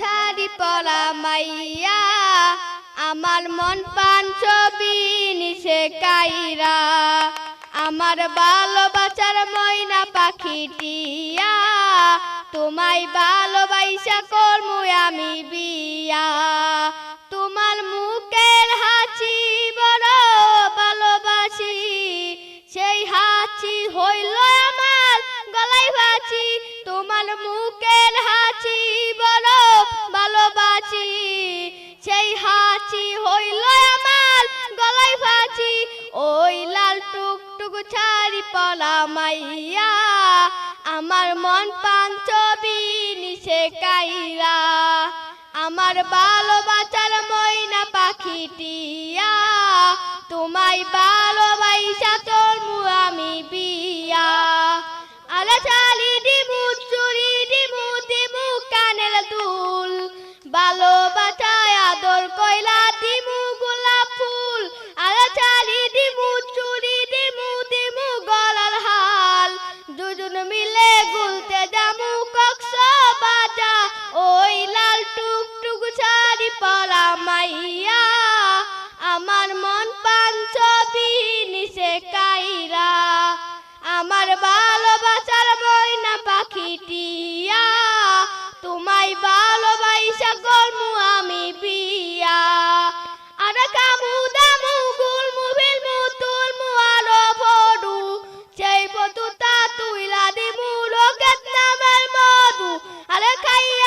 ছাড়ি পলা মাইয়া, আমার মন পান ছবি নিশে কাইরা। আমার ভালোবাসার ময়না পাখিটিয়া তোমায় ভালোবাসা করমু আমি বিয়া। তোমার মুখের হাসি বড় ভালোবাসি, সেই হাসি হইল আমার গলায় বাঁচি তোমার মুখের বড় ভালোবাসি সেই হাসি হইল আমার গলায় বাঁচি ওই লাল টুকটুক ছাড়ি পলা মাইয়া, আমার মন পান ছবি নিশে কাইরা। আমার ভালোবাসার ময়না পাখিটিয়া, তোমায় ভালোবাসা পরা মাইয়া, আমার মন পান ছবি নিচে কাইরা, আমার ভালোবাসার ময়না পাখিটিয়া, তোমায় ভালোবাসা করমু আমি বিয়া। আরে কামু দামু, গুলমু ফিলমু তুলমু, আলো ফডু সেই পতু তা তুইলা দিমু, রোগের নামের মধু। আরে খাইয়া